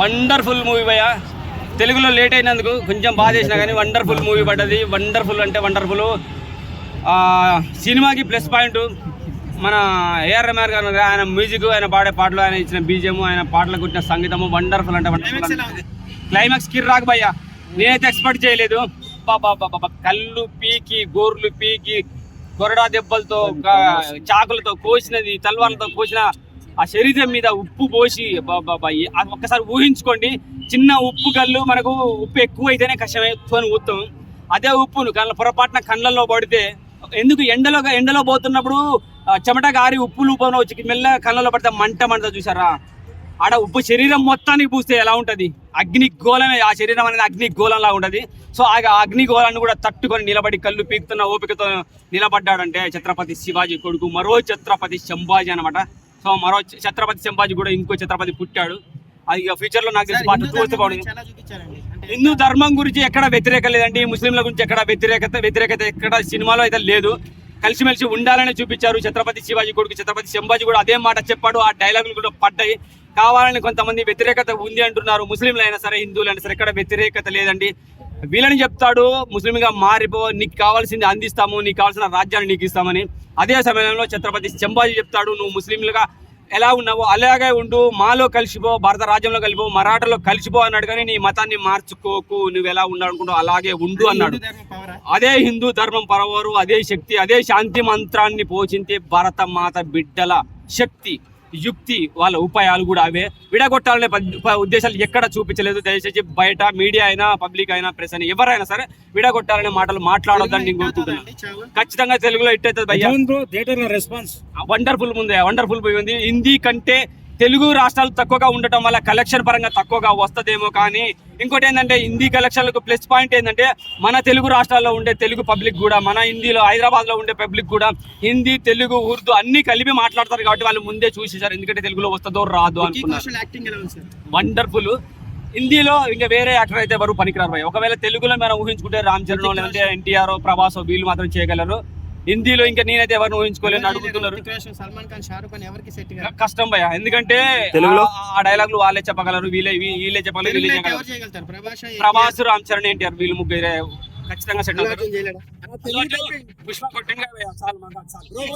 Wonderful movie భయ తెలుగులో late అయినందుకు కొంచెం బాధ చేసినా కానీ వండర్ఫుల్ మూవీ పడ్డది. వండర్ఫుల్ అంటే వండర్ఫుల్. సినిమాకి ప్లస్ పాయింట్ మన ఏఆర్ రెహమాన్ గారు ఆయన మ్యూజిక్ ఆయన పాడే పాటలు ఆయన ఇచ్చిన బీజిఎం ఆయన పాటలకు కొట్టిన సంగీతము వండర్ఫుల్ అంటే వండర్ఫుల్ క్లైమాక్స్ కిర్రాక్ భయ్య. నేనైతే ఎక్స్పెక్ట్ చేయలేదు. కళ్ళు పీకి గోర్లు పీకి కొరడా దెబ్బలతో చాకులతో కోసినది తల్వార్లతో కోసిన ఆ శరీరం మీద ఉప్పు పోసి ఒక్కసారి ఊహించుకోండి. చిన్న ఉప్పు కళ్ళు మనకు ఉప్పు ఎక్కువ అయితేనే కష్టమవుతుంది ఊతాం అదే ఉప్పును కళ్ళ పొరపాటున కళ్ళల్లో పడితే ఎందుకు ఎండలో ఎండలో పోతున్నప్పుడు చెమట గారి ఉప్పు లూపంలో వచ్చి మెల్ల కళ్ళలో పడితే మంట మంట చూసారా ఆడ ఉప్పు శరీరం మొత్తానికి పూస్తే ఎలా ఉంటది? అగ్నిగోళమే ఆ శరీరం అనేది అగ్ని గోళంలా ఉంటది. సో ఆ అగ్ని గోళాన్ని కూడా తట్టుకొని నిలబడి కళ్ళు పీకుతున్న ఓపికతో నిలబడ్డాడంటే ఛత్రపతి శివాజీ కొడుకు మరో ఛత్రపతి శంభాజీ అనమాట సో మరో ఛత్రపతి శంభాజీ కూడా ఇంకో ఛత్రపతి పుట్టాడు. అది ఫ్యూచర్లో నాకు తెలిసి పాటు హిందూ ధర్మం గురించి ఎక్కడ వ్యతిరేకత లేదండి. ముస్లింల గురించి ఎక్కడ వ్యతిరేకత వ్యతిరేకత ఎక్కడ సినిమాలో అయితే లేదు. కలిసిమెలిసి ఉండాలని చూపించారు ఛత్రపతి శివాజీ కొడుకు ఛత్రపతి శంభాజీ కూడా అదే మాట చెప్పాడు. ఆ డైలాగులు కూడా పడ్డాయి. కావాలని కొంతమంది వ్యతిరేకత ఉంది అంటున్నారు. ముస్లింలు అయినా సరే హిందువులు అయినా సరే ఎక్కడ వ్యతిరేకత లేదండి. వీళ్ళని చెప్తాడు ముస్లింగా మారిపో నీకు కావాల్సింది అందిస్తాము నీకు కావాల్సిన రాజ్యాన్ని నీకు ఇస్తామని. అదే సమయంలో ఛత్రపతి శంభాజీ చెప్తాడు నువ్వు ముస్లింలుగా ఎలా ఉన్నావో అలాగే ఉండు మాలో కలిసిపో భారత రాజ్యంలో కలిపో మరాఠాలో కలిసిపో అన్నాడు కానీ నీ మతాన్ని మార్చుకోకు నువ్వు ఎలా ఉండాలనుకుంటావు అలాగే ఉండు అన్నాడు. అదే హిందూ ధర్మం పరవరు అదే శక్తి అదే శాంతి మంత్రాన్ని పోషించే భారత మాత బిడ్డల శక్తి. యుక్తి వాళ్ళ ఉపాయాలు కూడా అవే. విడగొట్టాలనే ఉద్దేశాలు ఎక్కడ చూపించలేదు. దయచేసి బయట మీడియా అయినా పబ్లిక్ అయినా ప్రెస్ అయినా ఎవరైనా సరే విడగొట్టాలనే మాటలు మాట్లాడొద్దని నేను కోరుకుంటున్నాను. ఖచ్చితంగా తెలుగులో హిట్ అవుతుంది భయ్యా. రెస్పాన్స్. వండర్ఫుల్ ముందే వండర్ఫుల్ ఉంది. హిందీ కంటే తెలుగు రాష్ట్రాలు తక్కువగా ఉండటం వల్ల కలెక్షన్ పరంగా తక్కువగా వస్తదేమో కానీ ఇంకోటి ఏంటంటే హిందీ కలెక్షన్లకు ప్లస్ పాయింట్ ఏంటంటే మన తెలుగు రాష్ట్రాల్లో ఉండే తెలుగు పబ్లిక్ కూడా మన హిందీలో హైదరాబాద్లో ఉండే పబ్లిక్ కూడా హిందీ తెలుగు ఉర్దూ అన్ని కలిపి మాట్లాడతారు కాబట్టి వాళ్ళు ముందే చూసేసారు ఎందుకంటే తెలుగులో వస్తుందో రాదు అనుకున్నారు. సార్? వండర్ఫుల్ హిందీలో ఇంకా వేరే యాక్టర్ అయితే ఎవరు పనికిరారు. ఒకవేళ తెలుగులో మనం ఊహించుకుంటే రామ్ చరణ్ లేదంటే ఎన్టీఆర్ ప్రభాస్ వీళ్ళు మాత్రం చేయగలరు. హిందీలో ఇంకా నేనైతే ఎవరిని ఊహించుకోలేని అడుగుతున్నారు. సల్మాన్ ఖాన్ షారుఖ్ ఖాన్ ఎవరికి సెట్ కష్టం భయ ఎందుకంటే తెలుగులో? ఆ- డైలాగులు వాళ్ళే చెప్పగలరు వీళ్ళే వీళ్ళే చెప్పగలరు ప్రభాస్ రామ్ చరణ్ ఎన్టీఆర్ వీళ్ళు ముగ్గురే ఖచ్చితంగా సెట్ అవుతారు. పుష్ప చాలు మాకు చాలు.